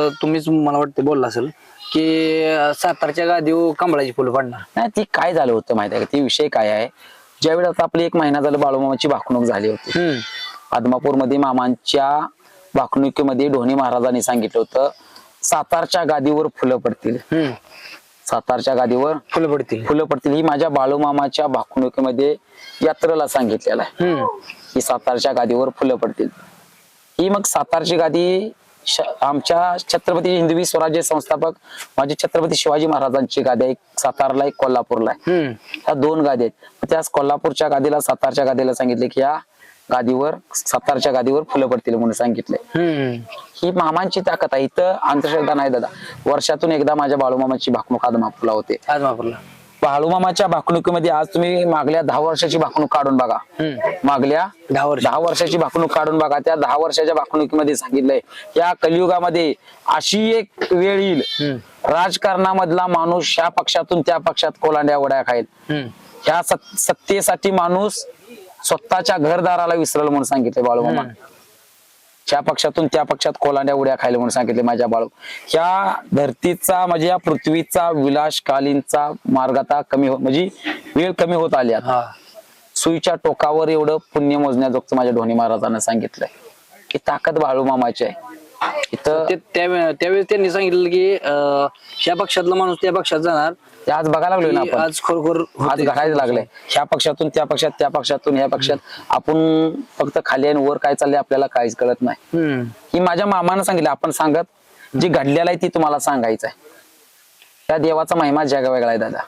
तुम्हीच मला वाटतं बोलला असेल की सातारच्या गादीवर कमळाची फुलं पडणार. नाही ती काय झालं होतं माहिती आहे का? ती विषय काय आहे? ज्यावेळी आता आपली एक महिना झालं बाळूमामाची भाकणूक झाली होती. आदमापूरमध्ये मामांच्या भाकणुकीमध्ये ढोणी महाराजांनी सांगितलं होतं सातारच्या गादीवर फुलं पडतील. सातारच्या गादीवर फुलं पडतील. फुलं पडतील ही माझ्या बाळूमामाच्या भाकणुकीमध्ये यात्रेला सांगितलेलं आहे. की सातारच्या गादीवर फुलं पडतील. ही मग सातारची गादी आमच्या छत्रपती हिंदवी स्वराज्य संस्थापक माझे छत्रपती शिवाजी महाराजांची गादी आहे. एक सातारला एक कोल्हापूरला ह्या दोन गादी आहेत. त्याच कोल्हापूरच्या गादीला सातारच्या गादीला सांगितले की या गादीवर सातारच्या गादीवर फुलं पडतील म्हणून सांगितले. ही मामांची ताकद आहे. इथं अंधश्रद्धा नाही दादा. वर्षातून एकदा माझ्या बाळूमामाची भाकणूक आदमापूरला होते. आज वापरला बाळूमामाच्या भाकणुकीमध्ये आज तुम्ही मागल्या दहा वर्षाची भाकणूक काढून बघा. मागल्या दहा वर्ष. दहा वर्षाची भाकणूक काढून बघा. त्या दहा वर्षाच्या भाकणुकीमध्ये सांगितलंय. या कलियुगामध्ये अशी एक वेळ येईल. राजकारणामधला माणूस ह्या पक्षातून त्या पक्षात कोलांड्या उड्या खाईल. ह्या सत- सत्तेसाठी माणूस स्वतःच्या घरदाराला विसरल म्हणून सांगितले बाळूमामा. ज्या पक्षातून त्या पक्षात कोलांड्या उड्या खायला म्हणून सांगितले माझ्या बाळू. ह्या धरतीचा म्हणजे या पृथ्वीचा विलासकालीनचा मार्ग आता कमी हो म्हणजे वेळ कमी होत आली आता. हा. सुईच्या टोकावर एवढं पुण्य मोजण्याजोगतं माझ्या ढोणी महाराजांना सांगितलंय. की ताकद बाळूमामाची आहे. इथं ते त्यावे- त्यावेळेस त्यांनी सांगितलं की अं, ह्या पक्षातला माणूस त्या पक्षात जाणार. ते आज बघायला लागलोय ना की आपण. आज खरोखर आज होतंय. घडायला लागलंय ह्या पक्षातून त्या पक्षात त्या पक्षातून ह्या पक्षात. आपण फक्त खाली आणि वर काय चाललंय आपल्याला काहीच कळत नाही. हम्म. ही माझ्या मामानं सांगितलं. आपण सांगत जी घडलेलं आहे ती तुम्हाला सांगायचं आहे. त्या देवाचा महिमा जगा वेगळा आहे दादा.